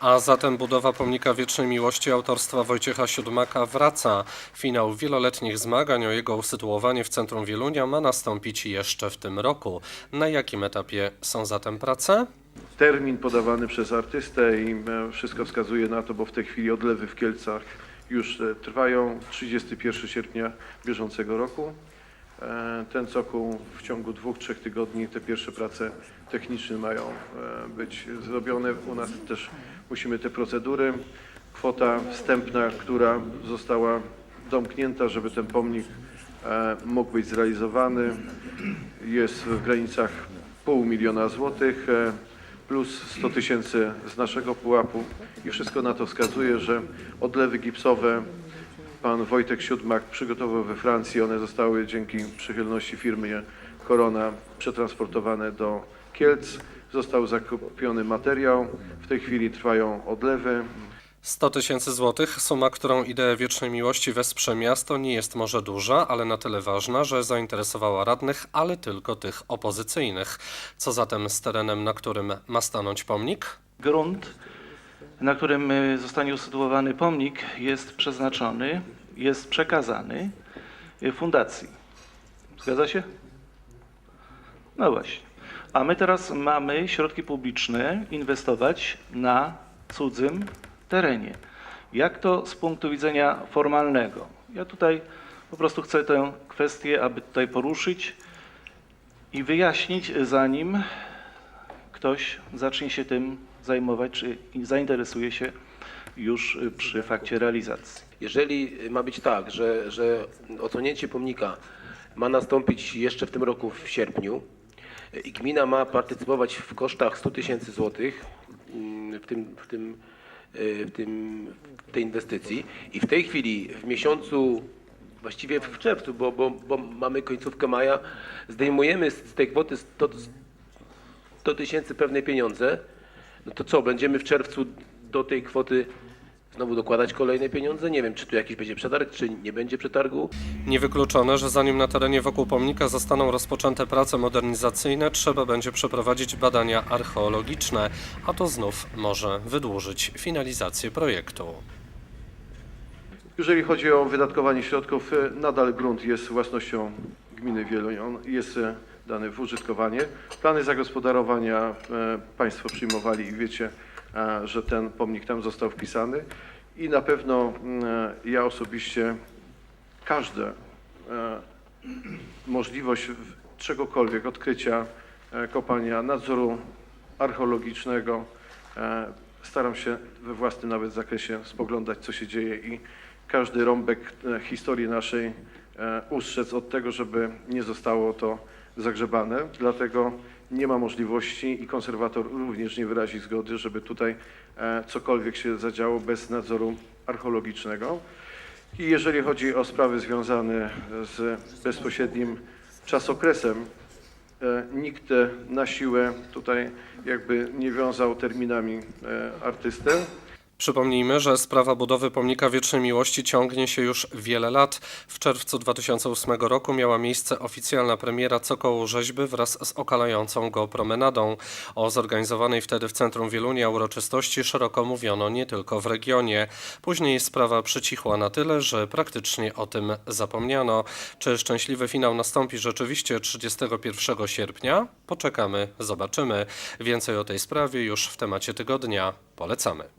A zatem budowa pomnika wiecznej miłości autorstwa Wojciecha Siódmaka wraca. Finał wieloletnich zmagań o jego usytuowanie w centrum Wielunia ma nastąpić jeszcze w tym roku. Na jakim etapie są zatem prace? termin podawany przez artystę i e, wszystko wskazuje na to, bo w tej chwili odlewy w Kielcach już e, trwają 31 sierpnia bieżącego roku. Ten cokół w ciągu dwóch, trzech tygodni te pierwsze prace techniczne mają e, być zrobione. U nas też musimy te procedury. Kwota wstępna, która została domknięta, żeby ten pomnik e, mógł być zrealizowany, jest w granicach pół miliona złotych e, plus 100 tysięcy z naszego pułapu i wszystko na to wskazuje, że odlewy gipsowe pan Wojtek Siódmak przygotował we Francji. One zostały dzięki przychylności firmy Corona przetransportowane do Kielc. Został zakupiony materiał. W tej chwili trwają odlewy. 100 tysięcy złotych, suma, którą ideę wiecznej miłości wesprze miasto, nie jest może duża, ale na tyle ważna, że zainteresowała radnych, ale tylko tych opozycyjnych. Co zatem z terenem, na którym ma stanąć pomnik? Grunt, na którym y, zostanie usytuowany pomnik, jest przeznaczony, jest przekazany y, fundacji. Zgadza się? No właśnie. A my teraz mamy środki publiczne inwestować na cudzym terenie. Jak to z punktu widzenia formalnego? Ja tutaj po prostu chcę tę kwestię, aby tutaj poruszyć i wyjaśnić, zanim ktoś zacznie się tym zajmować, czy zainteresuje się już przy fakcie realizacji. Jeżeli ma być tak, że, że odsłonięcie pomnika ma nastąpić jeszcze w tym roku w sierpniu i gmina ma partycypować w kosztach 100 tysięcy złotych mm, w tym, w tym, y, w tym w tej inwestycji i w tej chwili w miesiącu właściwie w czerwcu, bo, bo, bo mamy końcówkę maja, zdejmujemy z tej kwoty 100, 100 tysięcy pewne pieniądze, no to co, będziemy w czerwcu do tej kwoty znowu dokładać kolejne pieniądze? Nie wiem, czy tu jakiś będzie przetarg, czy nie będzie przetargu. Niewykluczone, że zanim na terenie wokół pomnika zostaną rozpoczęte prace modernizacyjne, trzeba będzie przeprowadzić badania archeologiczne, a to znów może wydłużyć finalizację projektu. Jeżeli chodzi o wydatkowanie środków, e, nadal grunt jest własnością gminy Wieluń. Jest e, dany w użytkowanie. Plany zagospodarowania e, Państwo przyjmowali i wiecie, e, że ten pomnik tam został wpisany. I na pewno mm, ja osobiście każde możliwość czegokolwiek, odkrycia kopania, nadzoru archeologicznego. Staram się we własnym nawet zakresie spoglądać, co się dzieje i każdy rąbek historii naszej ustrzec od tego, żeby nie zostało to zagrzebane. Dlatego nie ma możliwości i konserwator również nie wyrazi zgody, żeby tutaj e, cokolwiek się zadziało bez nadzoru archeologicznego. I jeżeli chodzi o sprawy związane z bezpośrednim czasokresem, e, nikt e, na siłę tutaj jakby nie wiązał terminami e, artystę. Przypomnijmy, że sprawa budowy pomnika wiecznej miłości ciągnie się już wiele lat. W czerwcu 2008 roku miała miejsce oficjalna premiera Cokołu Rzeźby wraz z okalającą go promenadą. O zorganizowanej wtedy w centrum Wielunia uroczystości szeroko mówiono nie tylko w regionie. Później sprawa przycichła na tyle, że praktycznie o tym zapomniano. Czy szczęśliwy finał nastąpi rzeczywiście 31 sierpnia? Poczekamy, zobaczymy. Więcej o tej sprawie już w temacie tygodnia. Polecamy.